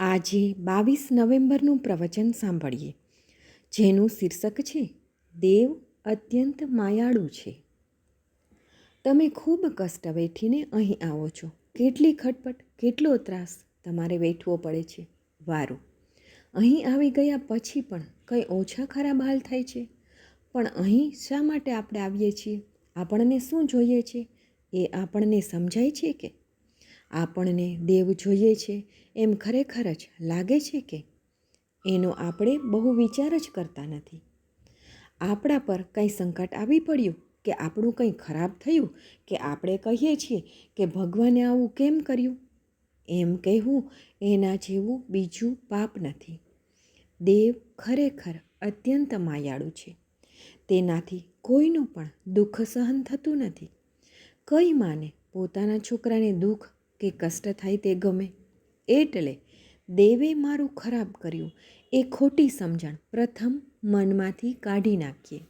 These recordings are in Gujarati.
આજે બાવીસ નવેમ્બરનું પ્રવચન સાંભળીએ. જેનું શીર્ષક છે, દેવ અત્યંત માયાળુ છે. તમે ખૂબ કષ્ટ વેઠીને અહીં આવો છો. કેટલી ખટપટ, કેટલો ત્રાસ તમારે વેઠવો પડે છે. વારું. અહીં આવી ગયા પછી પણ કંઈ ઓછા ખરાબ હાલ થાય છે? પણ અહીં શા માટે આપણે આવીએ છીએ? આપણને શું જોઈએ છે? એ આપણને સમજાય છે કે આપણને દેવ જોઈએ છે, એમ ખરેખર જ લાગે છે કે એનો આપણે બહુ વિચાર જ કરતા નથી. આપણા પર કંઈ સંકટ આવી પડ્યું કે આપણું કંઈ ખરાબ થયું કે આપણે કહીએ છીએ કે ભગવાને આવું કેમ કર્યું? એમ કહેવું એના જેવું બીજું પાપ નથી. દેવ ખરેખર અત્યંત માયાળું છે. તેનાથી કોઈનું પણ દુઃખ સહન થતું નથી. કઈ માને પોતાના છોકરાને દુઃખ કે કષ્ટ થાય તે ગમે. એટલે દેવે મારું ખરાબ કર્યું, એ ખોટી સમજણ પ્રથમ મનમાંથી કાઢી નાખીએ.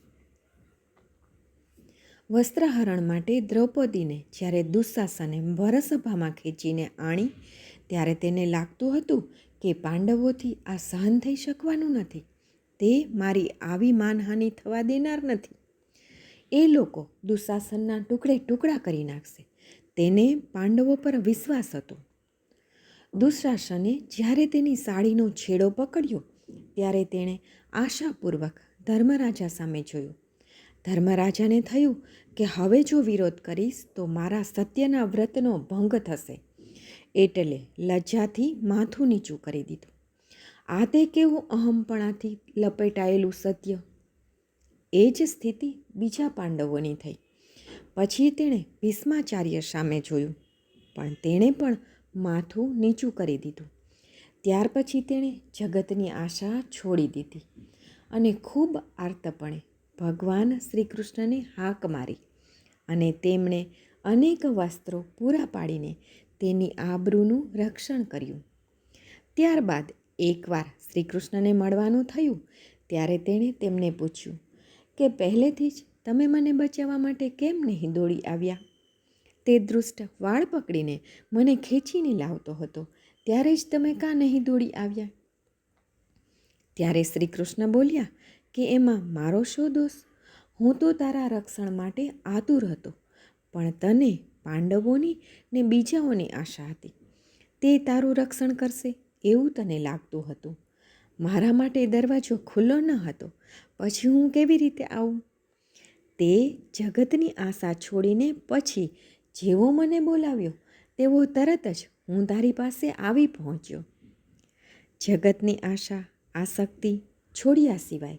વસ્ત્રહરણ માટે દ્રૌપદીને જ્યારે દુઃશાસને વરસભામાં ખેંચીને આણી, ત્યારે તેને લાગતું હતું કે પાંડવોથી આ સહન થઈ શકવાનું નથી. તે મારી આવી માનહાનિ થવા દેનાર નથી. એ લોકો દુઃશાસનના ટુકડે ટુકડા કરી નાખશે. તેને પાંડવો પર વિશ્વાસ હતો. દુઃશાસને જ્યારે તેની સાડીનો છેડો પકડ્યો, ત્યારે તેણે આશાપૂર્વક ધર્મરાજા સામે જોયું. ધર્મરાજાને થયું કે હવે જો વિરોધ કરીશ, તો મારા સત્યના વ્રતનો ભંગ થશે. એટલે લજ્જાથી માથું નીચું કરી દીધું. આ તે કેવું અહમપણાથી લપેટાયેલું સત્ય? એ જ સ્થિતિ બીજા પાંડવોની થઈ. પછી તેણે ભીષ્માચાર્ય સામે જોયું, પણ તેણે પણ માથું નીચું કરી દીધું. ત્યાર પછી તેણે જગતની આશા છોડી દીધી અને ખૂબ આર્તપણે ભગવાન શ્રી કૃષ્ણને હાક મારી અને તેમણે અનેક વસ્ત્રો પૂરા પાડીને તેની આબરૂનું રક્ષણ કર્યું. ત્યારબાદ એકવાર શ્રી કૃષ્ણને મળવાનું થયું, ત્યારે તેણે તેમને પૂછ્યું કે પહેલેથી જ તમે મને બચાવવા માટે કેમ નહીં દોડી આવ્યા? તે દૃષ્ટ વાળ પકડીને મને ખેંચીને લાવતો હતો. ત્યારે જ તમે કાં નહીં દોડી આવ્યા? ત્યારે શ્રી કૃષ્ણ બોલ્યા કે એમાં મારો શો દોષ? હું તો તારા રક્ષણ માટે આતુર હતો, પણ તને પાંડવોની ને બીજાઓની આશા હતી. તે તારું રક્ષણ કરશે એવું તને લાગતું હતું. મારા માટે દરવાજો ખુલ્લો ન હતો. પછી હું કેવી રીતે આવું? તે જગતની આશા છોડીને પછી જેવો મને બોલાવ્યો, તેવો તરત જ હું તારી પાસે આવી પહોંચ્યો. જગતની આશા, આસક્તિ છોડ્યા સિવાય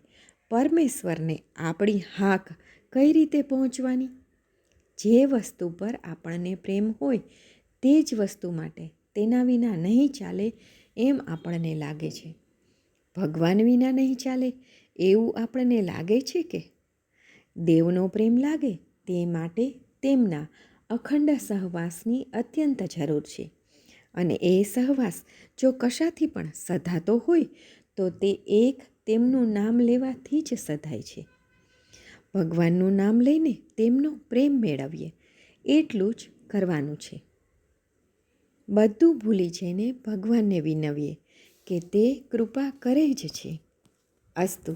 પરમેશ્વરને આપણી હાક કઈ રીતે પહોંચવાની? જે વસ્તુ પર આપણને પ્રેમ હોય, તે જ વસ્તુ માટે તેના વિના નહીં ચાલે એમ આપણને લાગે છે. ભગવાન વિના નહીં ચાલે એવું આપણને લાગે છે કે દેવનો પ્રેમ લાગે તે માટે તેમના અખંડ સહવાસની અત્યંત જરૂર છે. અને એ સહવાસ જો કશાથી પણ સધાતો હોય, તો તે એક તેમનું નામ લેવાથી જ સધાય છે. ભગવાનનું નામ લઈને તેમનો પ્રેમ મેળવીએ, એટલું જ કરવાનું છે. બધું ભૂલી જઈને ભગવાનને વિનવીએ કે તે કૃપા કરે જ છે. અસ્તુ